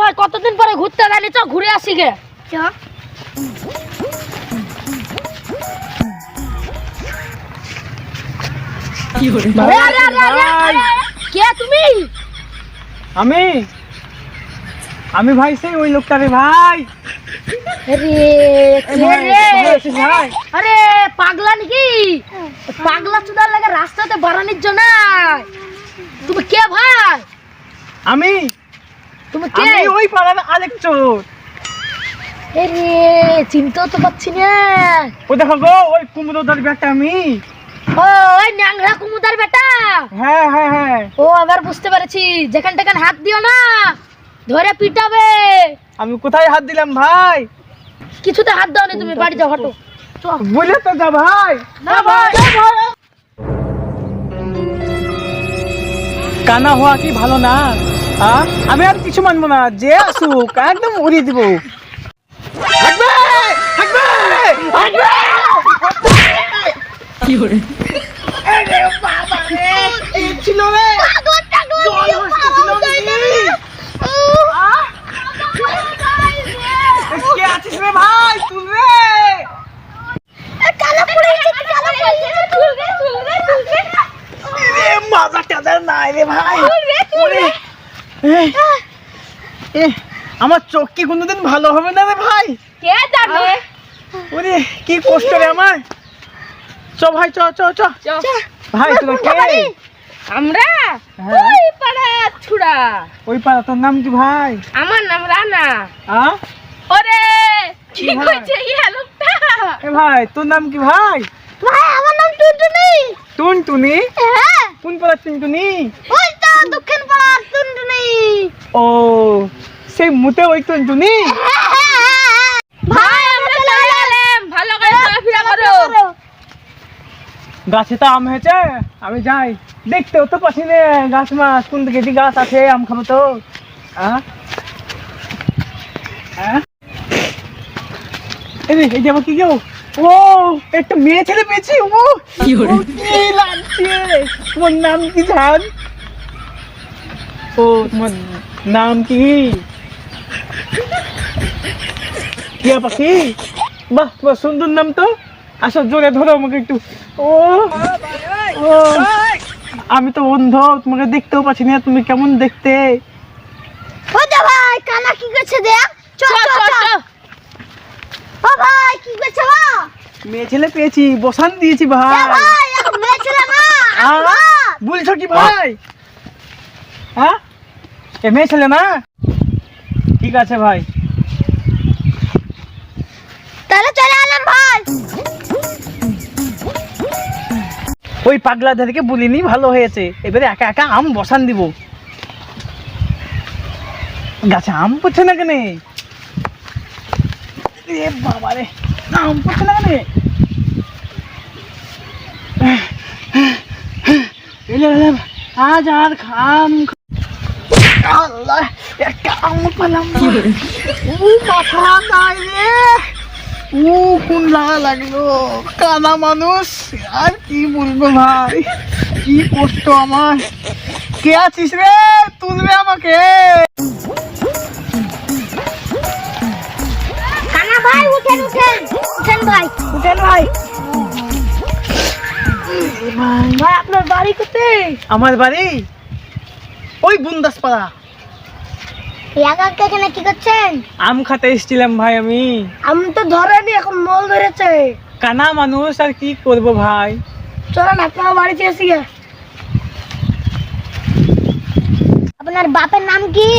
ভাই কতদিন পরে ঘুরতে গেলি? চ ঘুরে আসি গে। কে তুমি? আমি? আমি ভাই সেই ওই লোকটা রে ভাই? আরে পাগলা নাকি? পাগলা চুদার লাগে রাস্তাতে বাড়ানির জন্য তুমি কে ভাই? আমি? তুমি কে? আমি ওই পাড়ার আরেক চোর। আরে চিনতেও তো পাচ্ছি না। ও দেখো গো ওই কুমড়োদার বেটা আমি। ও ওই ন্যাংরা কুমুদার বেটা। হ্যাঁ হ্যাঁ হ্যাঁ। ও আবার বুঝতে পেরেছি যেখান টেখান হাত দিও না ধরে পিটাবে। আমি কোথায় হাত দিলাম ভাই? কিছুতে হাত দাও তুমি বাড়ি যাও হটো। বলে তো যা ভাই। না ভাই। কানা হওয়া কি ভালো না? আমি আর কিছু মানবো না যে আসুক একদম উড়িয়ে দিব। কি করে ছিল রে। আছিস রে ভাই তুই রে এ মাজা রে ভাই। এ, আমার চোখ কি কোনোদিন ভালো হবে না রে ভাই? কে জানে? ওরে কি কষ্ট রে আমার। চ ভাই চ চ চ। ভাই তোরা কে? আমরা? হ্যাঁ। ওই পাড়া ছুড়া ওই পাড়া তোর নাম কি ভাই? আমার নাম রানা। আ? ওরে কি? কইছে ইয়া লোকটা এ ভাই তোর নাম কি ভাই? ভাই আমার নাম টুনটুনি। টুনটুনি হ্যাঁ। কোন পাড়া টুনটুনি ওই তো দক্ষিণ পাড়ার টুনটুনি ও সেই মুতে ওই টুনটুনি ভাই আমরা চলে এলাম। ভালো করে চলাফেরা করো। গাছে তো আম হয়েছে আমি যাই। দেখতেও তো পাচ্ছি না গাছ মাছ কোন দিকে যে গাছ আছে আম খাব তো? এই যে আমার কি গো? ও একটা মেয়ে ছেলে পেয়েছি ও কি লাগছে তোমার নাম কি জান? ও তোমার নাম কি? টিয়া পাখি? বাহ তোমার সুন্দর নাম তো। আসো জোরে ধরো আমাকে একটু। ও ও আমি তো অন্ধ তোমাকে দেখতেও পাচ্ছি না তুমি কেমন দেখতে? ও ভাই কানা কি করছে দেখ? চল চল চল ও ভাই কি করছে মেয়ে ছেলে পেয়েছি বসান দিয়েছি ভাই। বলছো কি ভাই? হ্যাঁ এ মেয়ে ছেলে না? ঠিক আছে ভাই। তাহলে চলে এলাম ভাই। ওই পাগলাদেরকে বলিনি ভালো হয়েছে। এবারে একা একা আম বসান দিব। গাছে আম পড়ছে না কেন? এ বাবা রে আম পড়ছে না কেন আজ আর খাম আল্লাহ আম পেলাম ও মাথা নাই রে। ও কোন লাগা লাগল। কানা মানুষ, আর কি বলব ভাই? কি কষ্ট আমার কে আছিস রে? তুলবে আমাকে। ভাই উঠেন উঠেন। উঠেন ভাই। উঠেন ভাই। ভাই আপনার বাড়ি কোথায়? আমার বাড়ি ওই বুন্দাসপাড়া। এখানে কি করছেন? আম খাতে এসেছিলাম ভাই আমি। আমি তো ধরেনি এখন মল ধরেছে। কানা মানুষ আর কি করব ভাই? চলেন আপনার বাড়িতে এসে গে আপনার বাপের নাম কি?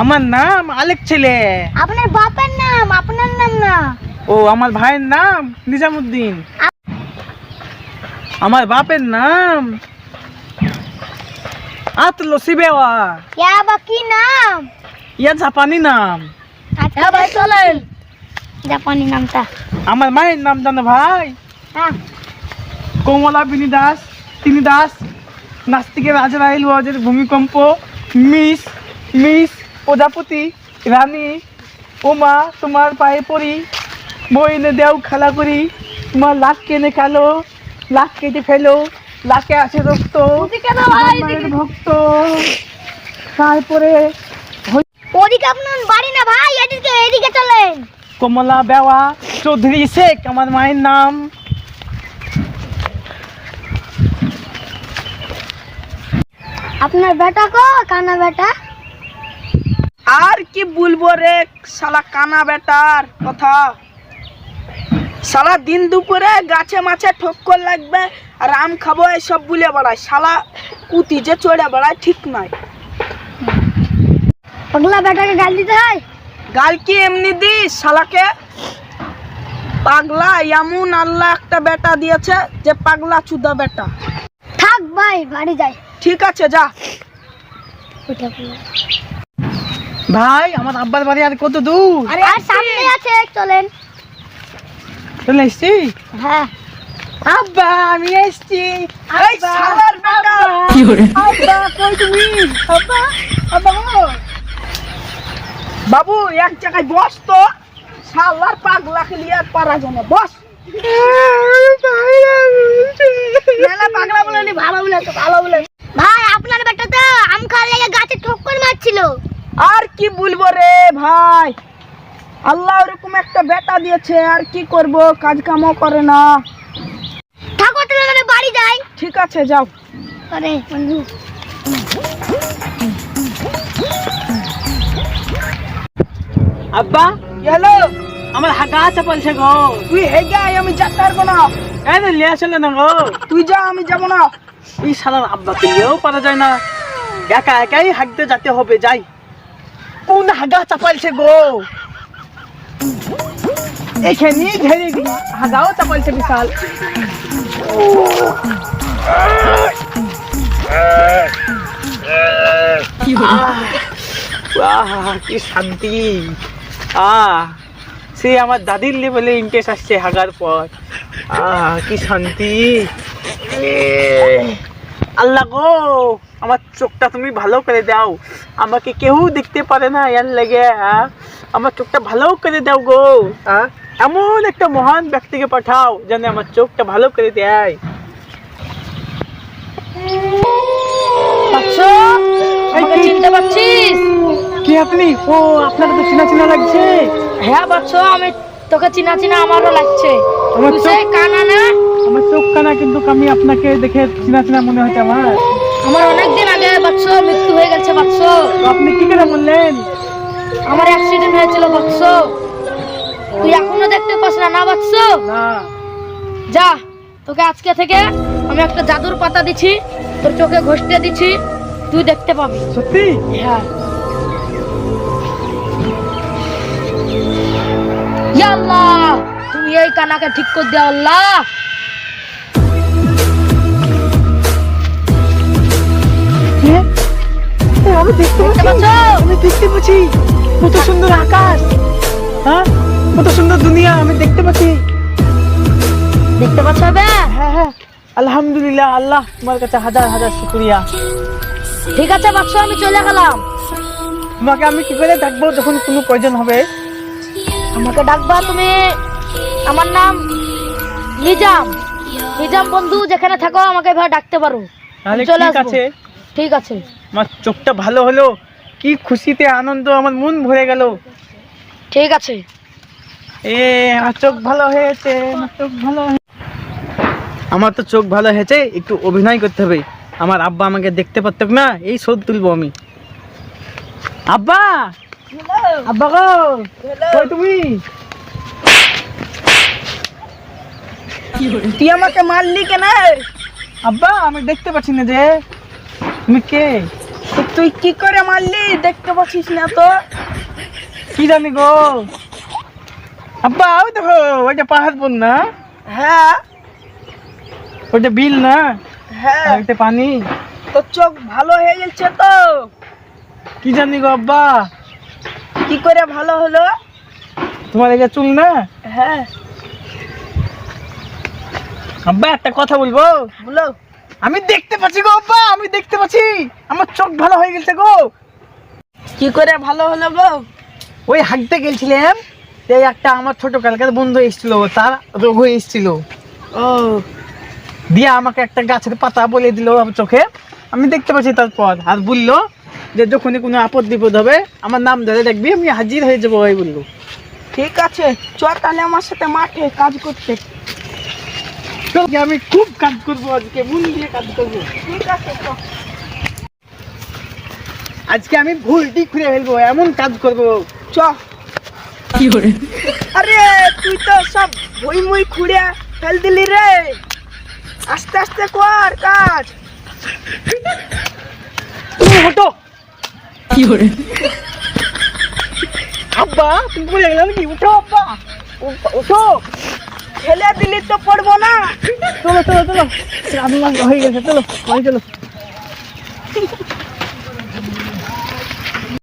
আমার নাম আলেক ছেলে। আপনার বাপের নাম আপনার নাম না। ও আমার ভাইয়ের নাম নিজামুদ্দিন। আমার বাপের নাম আতলো সিবেওয়া। ইয়া বা কি নাম? ইয়া জাপানি নাম। আচ্ছা। হ্যাঁ ভাই চলেন। জাপানি নামটা। আমার মায়ের নাম জানো ভাই? হ্যাঁ। কমলা বিনি দাস তিনি দাস নাস্তিকের রাজা আজরাইল ওয়াজের ভূমিকম্প মিস মিস প্রজাপতি রানী ওমা তোমার পায়ে পড়ি বইনে দেও খেলা করি তোমার লাখ কেনে খেলো লাখ কেটে ফেলো লাখে আছে রক্ত কেন ভাই তোমার মায়ের ভক্ত। তারপরে ওদিকে আপনার কমলা বেওয়া চৌধুরী শেখ আমার মায়ের নাম। আপনার বেটা কো কানা বেটা? আর কি বলব রে শালা কানা বেটার কথা। শালা দিন দুপুরে গাছে মাছে ঠক্কর লাগবে আর আম খাব এসব বলে বেড়ায়। শালা কুতি যে চড়ে বেড়ায় ঠিক নয়। পাগলা বেটাকে গাল দিতে হয়? গাল কি এমনি দিস শালাকে পাগলা এমন আল্লাহ একটা বেটা দিয়েছে যে পাগলা চুদা বেটা। থাক ভাই বাড়ি যাই। ঠিক আছে যা। ভাই আমার আব্বার বাড়ি আর কত দূর? আরে আর সামনে আছে চলেন। চলে এসছি? হ্যাঁ। আব্বা আমি এসছি। এই শালার বেটা আব্বা কই তুমি? আব্বা আব্বা গো। বাবু এক জায়গায় বস তো। শালার পাগলা খেলিয়ে আর পারা যায় না। বস। মেলা পাগলা বলেনি ভালো বলেছে ভালো বলেছে। ভাই আপনার বেটা তো আম খাওয়ার লেগে গাছে ঠক্কর মারছিল। আর কি বলব রে ভাই? আল্লাহ ওরকম একটা বেটা দিয়েছে আর কি করব? কাজ কামও করে না। ঠাকুর তুলে বাড়ি যাই। ঠিক আছে যাও। আরে বন্ধু। আব্বা হ্যালো আমার হাগা চাপালছে গো। তুই হেগে আয় আমি যেতে পারব না। এই তো লিয়ে আসলে না গো। তুই যা আমি যাব না। এই শালার আব্বাকে নিয়েও পারা যায় না। একা একাই হাঁকতে যেতে হবে যাই। কোন হাগা চাপালছে গো? এখানে ঘেরে হাগাও চাপালছে বিশাল। কি শান্তি। আহ, সে আমার দাদির লেভেলে ইন্টারেস্ট আসছে হাগার পর আহ, কি শান্তি। আল্লাহ গো। আমার চোখটা তুমি ভালো করে দাও। আমাকে কেউ দেখতে পারে না ইয়ার লেগে হ্যাঁ? আমার চোখটা ভালো করে দাও গো। হ্যাঁ? এমন একটা মহান ব্যক্তিকে পাঠাও যেন আমার চোখটা ভালো করে দেয়। চিনতে পারছিস কি আপনি? ও আপনাকে তো চিনা চিনা লাগছে। হ্যাঁ বাচ্চা আমি তোকে চিনা চিনা আমারও লাগছে। আমার চোখ কানা না? আমার চোখ কানা কিন্তু আমি আপনাকে দেখে চিনা চিনা মনে হচ্ছে আমার। আমার অনেক দিন আগে বাচ্চা মৃত্যু হয়ে গেছে বাচ্চা তো আপনি কি করে বললেন? আমার অ্যাক্সিডেন্ট হয়েছিল বাচ্চা তুই এখনও দেখতে পাস না না বাচ্চা না। যা তোকে আজকে থেকে আমি একটা জাদুর পাতা দিছি তোর চোখে ঘষতে দিছি তুই দেখতে পাবি। সত্যি? হ্যাঁ। ইয়া আল্লাহ তুমি এই কানাকে ঠিক করে দাও আল্লাহ। আমি দেখতে পাচ্ছ। আমি দেখতে পাচ্ছি। কত সুন্দর আকাশ। হ্যাঁ? কত সুন্দর দুনিয়া আমি দেখতে পাচ্ছি। দেখতে পাচ্ছ হ্যাঁ হ্যাঁ। আলহামদুলিল্লাহ আল্লাহ তোমার কাছে হাজার হাজার শুক্রিয়া। ঠিক আছে বাচ্চা আমি চলে গেলাম। তোমাকে আমি কি করে ডাকবো যখন কোনো প্রয়োজন হবে? আমাকে ডাকবা তুমি। আমার নাম নিজাম। নিজাম বন্ধু যেখানে থাকো আমাকে এভাবে ডাকতে পারো। চলে ঠিক আছে। ঠিক আছে। আমার চোখটা ভালো হলো কি খুশিতে আনন্দ আমার মন ভরে গেল। ঠিক আছে। এ আমার চোখ ভালো হয়েছে আমার চোখ ভালো আমার তো চোখ ভালো হয়েছে একটু অভিনয় করতে হবে। আমার আব্বা আমাকে দেখতে পারতো না এই শোধ তুলবো আমি। আব্বা! আব্বা গো! কই তুমি? তুই আমাকে মারলি কেন? আব্বা আমি দেখতে পাচ্ছি না যে তুমি কে? তুই কি করে মারলি? দেখতে পাচ্ছিস না তো। কি জানি গো। আব্বা ওই দেখো ওইটা পাহাড় বোন না? হ্যাঁ। ওইটা বিল না? হ্যাঁ। ওইটা পানি। তোর চোখ ভালো হয়ে গেছে তো? কি জানি গো আব্বা। কি করে ভালো হলো? তোমার এটা চুল না? হ্যাঁ। আব্বা একটা কথা বলব? বলো। আমি দেখতে পাচ্ছি গো আব্বা আমি দেখতে পাচ্ছি। আমার চোখ ভালো হয়ে গেছে গো। কি করে ভালো হলো গো? ওই হাঁটতে গেছিলাম এই একটা আমার ছোট কালকার বন্ধু এসেছিল তার রোগ হয়ে এসেছিল। ও। দিয়ে আমাকে একটা গাছের পাতা বলে দিল আমার চোখে। আমি দেখতে পাচ্ছি তারপর আর বলল যে যখনই কোনো আপদ বিপদ হবে আমার নাম ধরে দেখবি আমি হাজির হয়ে যাব ওই বলল। ঠিক আছে চ তাহলে আমার সাথে মাঠে কাজ করতে। চল আমি খুব কাজ করব আজকে মন দিয়ে কাজ করব। ঠিক আছে আজকে আমি ভুলটি খুঁড়ে ফেলব এমন কাজ করব। চ। আরে তুই তো সব ভুই মুই খুঁড়ে ফেল দিলি রে। আস্তে আস্তে কর কাজ। তুমি হটো। আব্বা তুমি বলে গেলাম কি? উঠো আব্বা। উঠো ফেলে দিলি তো পড়ব না। চলো চলো চলো। রান্না হয়ে গেছে চলো চলো।